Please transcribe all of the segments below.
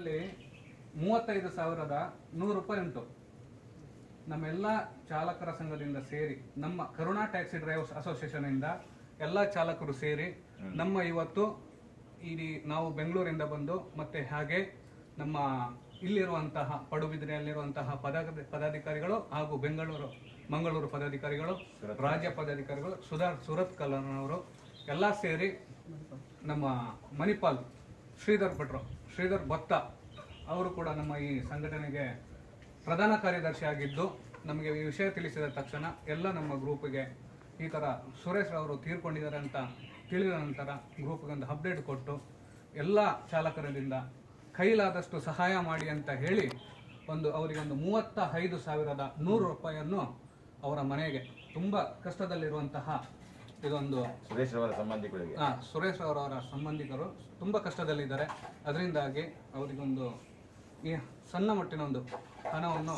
ಅಲ್ಲಿ ಮೂವತ್ತೈದು ಸಾವಿರದ ನೂರು ರೂಪಾಯಿ ಉಂಟು. ನಮ್ಮೆಲ್ಲ ಚಾಲಕರ ಸಂಘದಿಂದ ಸೇರಿ ನಮ್ಮ ಕರುಣಾ ಟ್ಯಾಕ್ಸಿ ಡ್ರೈವರ್ಸ್ ಅಸೋಸಿಯೇಷನ್ ಇಂದ ಎಲ್ಲ ಚಾಲಕರು ಸೇರಿ ನಮ್ಮ ಇವತ್ತು ಇಡೀ ನಾವು ಬೆಂಗಳೂರಿಂದ ಬಂದು ಮತ್ತೆ ಹಾಗೆ ನಮ್ಮ ಇಲ್ಲಿರುವಂತಹ ಪಡುಬಿದ್ರೆಯಲ್ಲಿರುವಂತಹ ಪದ ಪದಾಧಿಕಾರಿಗಳು ಹಾಗೂ ಬೆಂಗಳೂರು ಮಂಗಳೂರು ಪದಾಧಿಕಾರಿಗಳು ರಾಜ್ಯ ಪದಾಧಿಕಾರಿಗಳು ಸುಧಾ ಸುರತ್ ಕಲ್ಲನವರು ಎಲ್ಲ ಸೇರಿ ನಮ್ಮ ಮಣಿಪಾಲ್ ಶ್ರೀಧರ್ ಭಟ್ರು, ಶ್ರೀಧರ್ ಭತ್ತ ಅವರು ಕೂಡ ನಮ್ಮ ಈ ಸಂಘಟನೆಗೆ ಪ್ರಧಾನ ಕಾರ್ಯದರ್ಶಿ ಆಗಿದ್ದು, ನಮಗೆ ಈ ವಿಷಯ ತಿಳಿಸಿದ ತಕ್ಷಣ ಎಲ್ಲ ನಮ್ಮ ಗ್ರೂಪಿಗೆ ಈ ಥರ ಸುರೇಶ್ ಅವರು ತೀರ್ಕೊಂಡಿದ್ದಾರೆ ಅಂತ ತಿಳಿದ ನಂತರ ಗ್ರೂಪ್ಗೆ ಒಂದು ಅಪ್ಡೇಟ್ ಕೊಟ್ಟು ಎಲ್ಲ ಚಾಲಕರಿಂದ ಕೈಲಾದಷ್ಟು ಸಹಾಯ ಮಾಡಿ ಅಂತ ಹೇಳಿ ಒಂದು ಅವರಿಗೆ ಒಂದು ಮೂವತ್ತ ಐದು ಸಾವಿರದ ನೂರು ರೂಪಾಯಿಯನ್ನು ಅವರ ಮನೆಗೆ, ತುಂಬ ಕಷ್ಟದಲ್ಲಿರುವಂತಹ ಇದೊಂದು ಸುರೇಶ್ ರವರ ಸಂಬಂಧಿಕರಿಗೆ. ಆ, ಸುರೇಶ್ ಅವರವರ ಸಂಬಂಧಿಕರು ತುಂಬ ಕಷ್ಟದಲ್ಲಿದ್ದಾರೆ. ಅದರಿಂದಾಗಿ ಅವರಿಗೊಂದು ಈ ಸಣ್ಣ ಮಟ್ಟಿನ ಒಂದು ಹಣವನ್ನು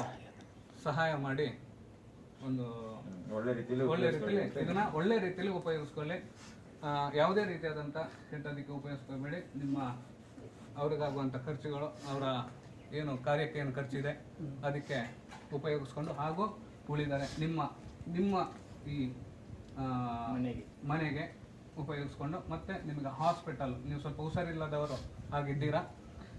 ಸಹಾಯ ಮಾಡಿ ಒಂದು ಒಳ್ಳೆ ರೀತಿಯಲ್ಲಿ ಒಳ್ಳೆ ರೀತಿಯಲ್ಲಿ ಇದನ್ನ ಒಳ್ಳೆ ರೀತಿಯಲ್ಲಿ ಉಪಯೋಗಿಸ್ಕೊಳ್ಳಿ. ಆ, ಯಾವುದೇ ರೀತಿಯಾದಂಥ ಕೆಟ್ಟದಕ್ಕೆ ಉಪಯೋಗಿಸ್ಕೊಬೇಡಿ. ನಿಮ್ಮ ಅವ್ರಿಗಾಗುವಂಥ ಖರ್ಚುಗಳು ಅವರ ಏನು ಕಾರ್ಯಕ್ಕೆ ಏನು ಖರ್ಚಿದೆ ಅದಕ್ಕೆ ಉಪಯೋಗಿಸ್ಕೊಂಡು ಹಾಗೂ ಉಳಿದರೆ ನಿಮ್ಮ ನಿಮ್ಮ ಈ ಮನೆಗೆ ಮನೆಗೆ ಉಪಯೋಗಿಸ್ಕೊಂಡು ಮತ್ತೆ ನಿಮಗೆ ಹಾಸ್ಪಿಟಲ್ ನೀವು ಸ್ವಲ್ಪ ಹುಷಾರಿಲ್ಲದವರು ಆಗಿದ್ದೀರಾ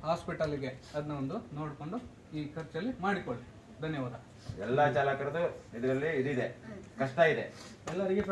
ಹಾಸ್ಪಿಟಲ್ಗೆ ಅದನ್ನ ಒಂದು ನೋಡಿಕೊಂಡು ಈ ಖರ್ಚಲ್ಲಿ ಮಾಡಿಕೊಳ್ಳಿ. ಧನ್ಯವಾದ. ಎಲ್ಲ ಚಾಲಕರದು ಇದರಲ್ಲಿ ಇದಿದೆ. ಕಷ್ಟ ಇದೆ. ಎಲ್ಲರಿಗೆ